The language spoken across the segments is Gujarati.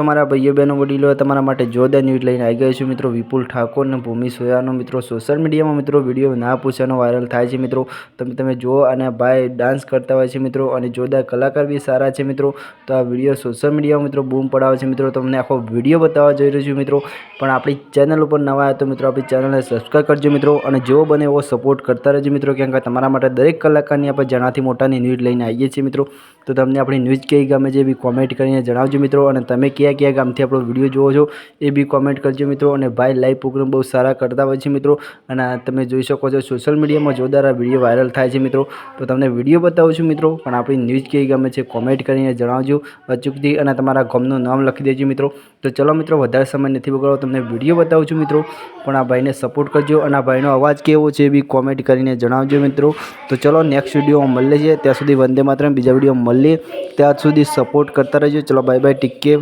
અમારા ભાઈઓ બહેનો વડીલો તમારા માટે જોરદાર ન્યૂઝ લઈને આવી ગયો છું, મિત્રો, વિપુલ ઠાકોર અને ભૂમિ સોયાનો, મિત્રો સોશિયલ મીડિયામાં મિત્રો, વીડિયો ના પૂછવાનો વાયરલ થાય છે, મિત્રો. તમે તમે જુઓ અને ભાઈ ડાન્સ કરતા હોય છે, મિત્રો, અને જોરદાર કલાકાર બી સારા છે, મિત્રો. તો આ વીડિયો સોશિયલ મીડિયામાં મિત્રો, બૂમ પડાવે છે, મિત્રો. તમને આખો વીડિયો બતાવવા જઈ રહ્યો છું, મિત્રો. પણ આપણી ચેનલ ઉપર નવા આવ્યા તો, મિત્રો, આપણી ચેનલને સબસ્ક્રાઈબ કરજો, મિત્રો. અને જેવો બને એવો સપોર્ટ કરતા રહેજો, મિત્રો. કેમ કે તમારા માટે દરેક કલાકારની આપણે જણાથી મોટાની ન્યૂઝ લઈને આવીએ છીએ, મિત્રો. તો તમને આપણી ન્યૂઝ કઈ ગમે છે એ બી કોમેન્ટ કરીને જણાવજો મિત્રો. અને તમે કયા કયા ગામથી આપણો વીડિયો જોવો છો એ બી કોમેન્ટ કરજો મિત્રો. અને ભાઈ લાઈવ પ્રોગ્રામ બહુ સારા કરતા હોય છે મિત્રો. અને તમે જોઈ શકો છો સોશિયલ મીડિયામાં જોરદાર વીડિયો વાયરલ થાય છે મિત્રો. તો તમને વીડિયો બતાવું છું મિત્રો. પણ આપણી ન્યૂઝ કઈ ગમે છે કોમેન્ટ કરીને જણાવજો અચૂકથી. અને તમારા ગામનું નામ લખી દેજો મિત્રો. તો ચલો મિત્રો, વધારે સમય નથી બગાડો, તમને વીડિયો બતાવું છું મિત્રો. પણ આ ભાઈને સપોર્ટ કરજો અને આ ભાઈનો અવાજ કેવો છે એ બી કોમેન્ટ કરીને જણાવજો મિત્રો. તો ચલો નેક્સ્ટ વિડીયોમાં મળીએ છીએ. ત્યાં સુધી વંદે માત્ર બીજા વીડિયો મળીએ ત્યાં સુધી સપોર્ટ કરતા રહેજો. ચલો બાય બાય ટીક કેર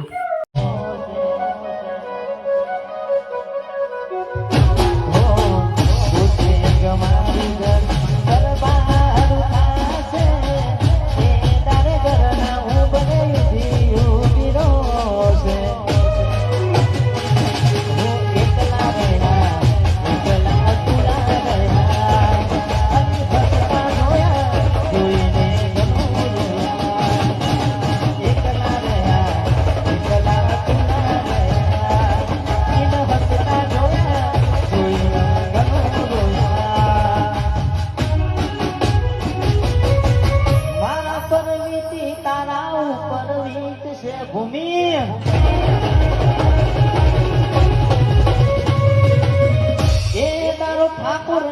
એ તારો ઠાકોર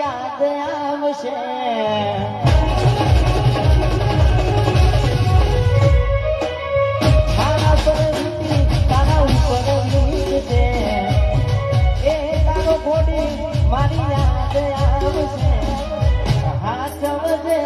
યાદ આવશે. તારા ઉપર મીર છે એ તારો ઘોડી મારી યાદ આવશે. હાથ વધે